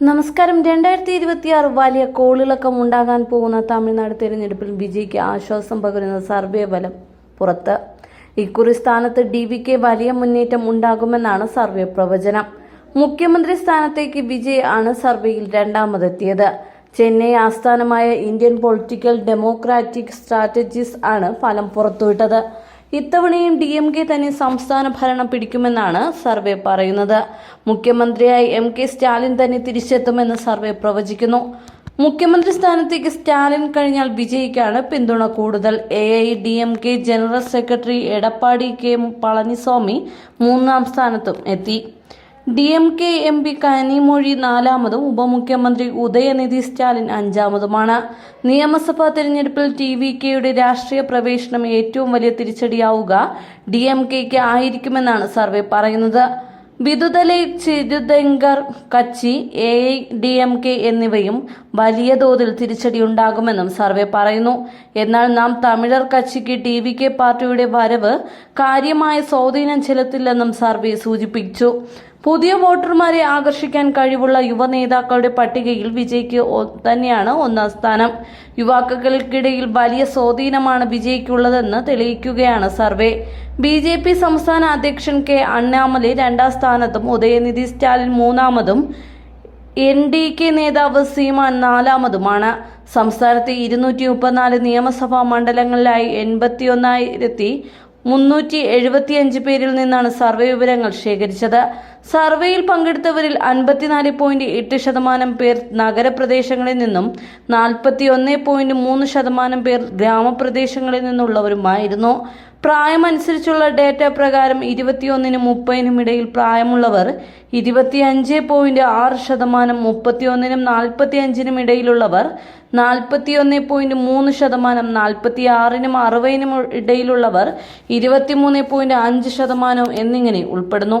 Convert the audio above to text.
നമസ്കാരം. രണ്ടായിരത്തി ഇരുപത്തിയാറ് വലിയ കോളിളക്കം ഉണ്ടാകാൻ പോകുന്ന തമിഴ്നാട് തിരഞ്ഞെടുപ്പിൽ വിജയ്ക്ക് ആശ്വാസം പകരുന്ന സർവേ ഫലം പുറത്ത്. ഇക്കുറി സ്ഥാനത്ത് ഡി വി കെ വലിയ മുന്നേറ്റം ഉണ്ടാകുമെന്നാണ് സർവേ പ്രവചനം. മുഖ്യമന്ത്രി സ്ഥാനത്തേക്ക് വിജയ് ആണ് സർവേയിൽ രണ്ടാമതെത്തിയത്. ചെന്നൈ ആസ്ഥാനമായ ഇന്ത്യൻ പൊളിറ്റിക്കൽ ഡെമോക്രാറ്റിക് സ്ട്രാറ്റജീസ് ആണ് ഫലം പുറത്തുവിട്ടത്. ഇത്തവണയും ഡി എം കെ തന്നെ സംസ്ഥാന ഭരണം പിടിക്കുമെന്നാണ് സർവേ പറയുന്നത്. മുഖ്യമന്ത്രിയായി എം കെ സ്റ്റാലിൻ തന്നെ തിരിച്ചെത്തുമെന്ന് സർവേ പ്രവചിക്കുന്നു. മുഖ്യമന്ത്രി സ്ഥാനത്തേക്ക് സ്റ്റാലിൻ കഴിഞ്ഞാൽ വിജയിക്കാണ് പിന്തുണ കൂടുതൽ. A I D M K general secretary Edappadi K Palaniswami മൂന്നാം സ്ഥാനത്തും എത്തി. D M K M P Kanimozhi നാലാമതും ഉപമുഖ്യമന്ത്രി ഉദയനിധി സ്റ്റാലിൻ അഞ്ചാമതുമാണ്. നിയമസഭാ തെരഞ്ഞെടുപ്പിൽ ടി വി കെയുടെ രാഷ്ട്രീയ പ്രവേശനം ഏറ്റവും വലിയ തിരിച്ചടിയാവുക ഡി എം കെക്ക് ആയിരിക്കുമെന്നാണ് സർവേ പറയുന്നത്. Viduthalai Chiruthaigal Katchi A I D M K എന്നിവയും വലിയ തോതിൽ തിരിച്ചടിയുണ്ടാകുമെന്നും സർവേ പറയുന്നു. എന്നാൽ നാം തമിഴർ കച്ചിക്ക് ടി വി കെ പാർട്ടിയുടെ വരവ് കാര്യമായ സ്വാധീനം ചെലുത്തില്ലെന്നും സർവേ സൂചിപ്പിച്ചു. പുതിയ വോട്ടർമാരെ ആകർഷിക്കാൻ കഴിവുള്ള യുവ നേതാക്കളുടെ പട്ടികയിൽ വിജയ്ക്ക് തന്നെയാണ് ഒന്നാം സ്ഥാനം. യുവാക്കൾക്കിടയിൽ വലിയ സ്വാധീനമാണ് വിജയ്ക്കുള്ളതെന്ന് തെളിയിക്കുകയാണ് സർവേ. ബി ജെ പി സംസ്ഥാന അധ്യക്ഷൻ കെ അണ്ണാമലൈ രണ്ടാം സ്ഥാനത്തും ഉദയനിധി സ്റ്റാലിൻ മൂന്നാമതും എൻ ഡി കെ നേതാവ് സീമാൻ നാലാമതുമാണ്. സംസ്ഥാനത്തെ ഇരുന്നൂറ്റി മുപ്പത്തിനാല് നിയമസഭാ മണ്ഡലങ്ങളിലായി എൺപത്തിയൊന്നായിരത്തി മുന്നൂറ്റി എഴുപത്തിയഞ്ച് പേരിൽ നിന്നാണ് സർവേ വിവരങ്ങൾ ശേഖരിച്ചത്. സർവേയിൽ പങ്കെടുത്തവരിൽ അൻപത്തിനാല് പോയിന്റ് എട്ട് ശതമാനം പേർ നഗരപ്രദേശങ്ങളിൽ നിന്നും നാൽപ്പത്തി ഒന്ന് പോയിന്റ് മൂന്ന് ശതമാനം പേർ ഗ്രാമപ്രദേശങ്ങളിൽ നിന്നുള്ളവരുമായിരുന്നു. പ്രായമനുസരിച്ചുള്ള ഡേറ്റ പ്രകാരം ഇരുപത്തിയൊന്നിനും മുപ്പതിനും ഇടയിൽ പ്രായമുള്ളവർ ഇരുപത്തിയഞ്ച് പോയിന്റ് ആറ് ശതമാനം മുപ്പത്തിയൊന്നിനും നാൽപ്പത്തിയഞ്ചിനും ഇടയിലുള്ളവർ നാൽപ്പത്തിയൊന്ന് പോയിന്റ് മൂന്ന് ശതമാനം നാൽപ്പത്തി ആറിനും അറുപതിനും ഇടയിലുള്ളവർ ഇരുപത്തിമൂന്ന് പോയിന്റ് അഞ്ച് ശതമാനം എന്നിങ്ങനെ ഉൾപ്പെടുന്നു.